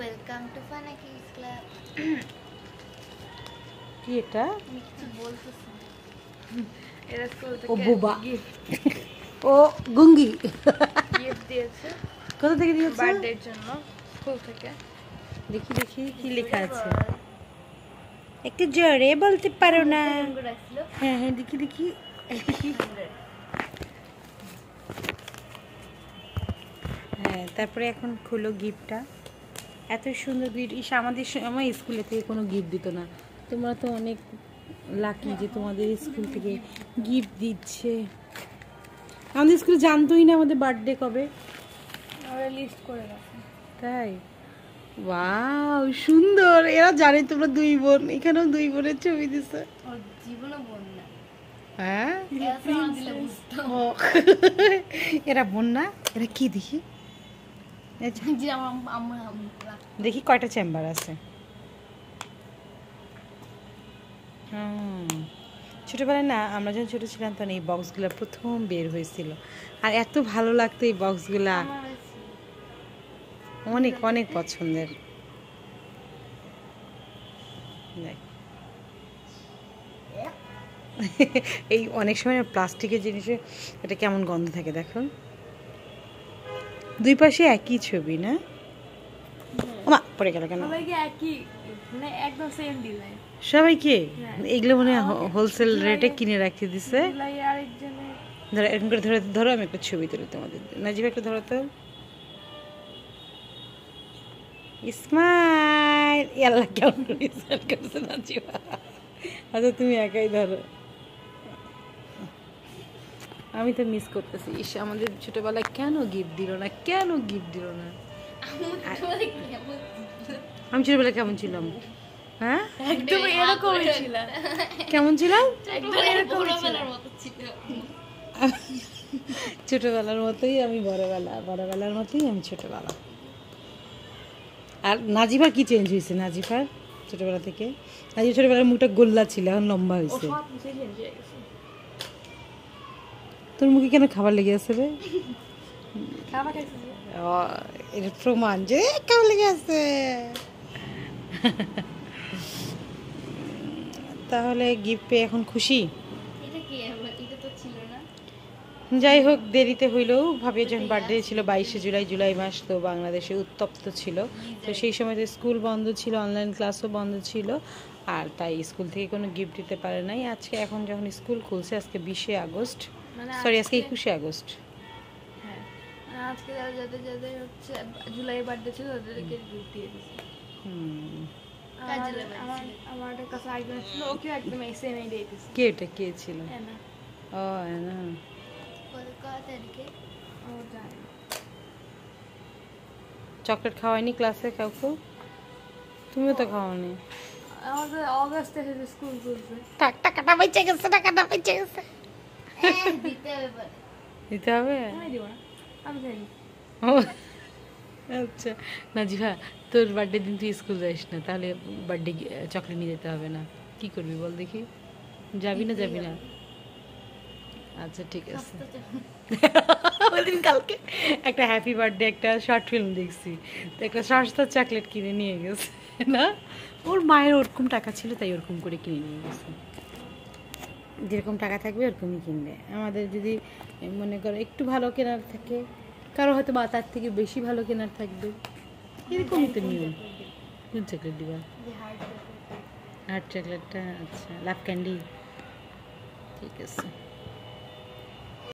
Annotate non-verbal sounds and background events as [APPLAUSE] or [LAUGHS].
Welcome to ফানাকি club কি এটা? আমি কিছু বলতেছি। এরা স্কুল ও বুবা। [LAUGHS] ও গুঙ্গি। গিফট দিয়েছে। কোথা থেকে দিয়েছে? বার্থডের জন্য স্কুল থেকে। দেখি দেখি কি লেখা আছে। একটু জোরে বলতে পারো না। হ্যাঁ হ্যাঁ দেখি দেখি। হ্যাঁ তারপরে এখন খুলো গিফটটা এত সুন্দর গিফট ইস আমাদের আমার স্কুলে থেকে কোনো গিফট দিত না। তোমরা তো অনেক লাকি যে তোমাদের স্কুল থেকে গিফট দিচ্ছে। আমাদের স্কুলে জানতোই না আমাদের বার্থডে কবে। লিস্ট করে রাখে। তাই? ওয়াও সুন্দর। এরা জানে তোমরা দুই বোন। এখানেও দুই বোনের ছবি দিছে। হ্যাঁ? এরা বোন না? এরা কি দেখি আচ্ছা, যে আমার আমার আমরা দেখি কয়টা চেম্বার আছে। ছোটবেলায় না আমরা যখন ছোট ছিলাম তখন এই বক্সগুলো প্রথম বের হয়েছিল। আর এত ভালো লাগতো এই বক্সগুলা অনেক অনেক পছন্দের। এই অনেক সময় প্লাস্টিকের জিনিসে এটা কেমন গন্ধ থাকে দেখো দুই পাশে একই ছবি না? ওমা পড়ে গেল কেন? সবাইকে মানে হ্যাঁ। এগুলো মনে হোলসেল রেটে কিনে রাখতে দিছে। ধরো এরকম করে ধরে ধরো আমি একটা ছবি তুলি তোমাদের। নাজিব একটা ধরো তো। ইসমাইল আল্লাহ কেমন নাজিবা? আচ্ছা তুমি একাই ধরো। আমি তো মিস করতেছি। ইস আমাদের ছোটবেলায় কেন গিফট দিল না? কেন গিফট দিল না? আমার তোমাদের কেমন আমি ছোটবেলায় কেমন ছিলাম? হ্যাঁ? একদম এরকমই ছিল কেমন ছিলাম? একদম এরকমই মতো ছিল ছোটবেলার মতোই আমি বড়বেলা বড়বেলার মতোই আমি ছোটবেলা। আর নাজিবার কি চেঞ্জ হয়েছে? নাজিফার ছোটবেলা থেকে? নাজিব ছোটবেলার মুখটা গোল্লা ছিল এখন লম্বা হয়েছে। তোর মুখে কেন খাবার লেগে আছে রে? এটা প্রমাণ যে খাবার লেগে আছে। তাহলে গিফট পেয়ে এখন খুশি? যাই হোক দেরিতে হইলেও ভাবে যখন বার্থডে ছিল বাইশে জুলাই জুলাই মাস তো বাংলাদেশে উত্তপ্ত ছিল। তো সেই সময় তো স্কুল বন্ধ ছিল অনলাইন ক্লাসও বন্ধ ছিল। আর তাই স্কুল থেকে কোনো গিফট দিতে পারে নাই। আজকে এখন যখন স্কুল খুলছে আজকে বিশে আগস্ট। সরি আজকে আজকে- একুশে আগস্ট। হ্যাঁ মানে আজকে যারা যাদের যাদের হচ্ছে জুলাই বার্থডে ছিল তাদেরকে গিফট দিয়ে দিয়েছে। আমার আমার আমার কাছে একজন ছিল ওকে একদম এই সেম দিয়ে দিয়েছে। কে এটা? কে ছিল? হ্যাঁ ও না কত কত তারিখে? ও জানে না। চকলেট খাওয়াইনি ক্লাসে কাউকে? তুমিও তো খাওয়ানি আমাদের অগাস্ট থেকে স্কুল খুলছে টাক টাকাটা বেঁচে গেছে টাকাটা বেঁচে গেছে। দিতে হবে? আচ্ছা। নাজিফা তোর বার্থডে দিন তুই স্কুল যাইস না তাহলে বার্থডে চকলেট নিয়ে যেতে হবে না। কি করবি বল দেখি? যাবি না যাবি না? আচ্ছা ঠিক আছে। তো। যখন- [LAUGHS] ওই দিন কালকে একটা হ্যাপি বার্থডে একটা শর্ট ফিল্ম দেখছি। তো একটা সস্তা চকলেট কিনে নিয়ে গেছে না? ওর মায়ের ওরকম টাকা ছিল তাই ওরকম করে কিনে নিয়ে গেছে। যেরকম টাকা থাকবে ওরকমই কিনবে। আমাদের যদি মনে করো একটু ভালো কেনার থাকে কারও হয়তো বা তার থেকে বেশি ভালো কেনার থাকবে এরকমই তো নিয়ম। কোন চকলেট দিবা? যে হার্ট চকলেটটা আচ্ছা লাভ ক্যান্ডি ঠিক আছে।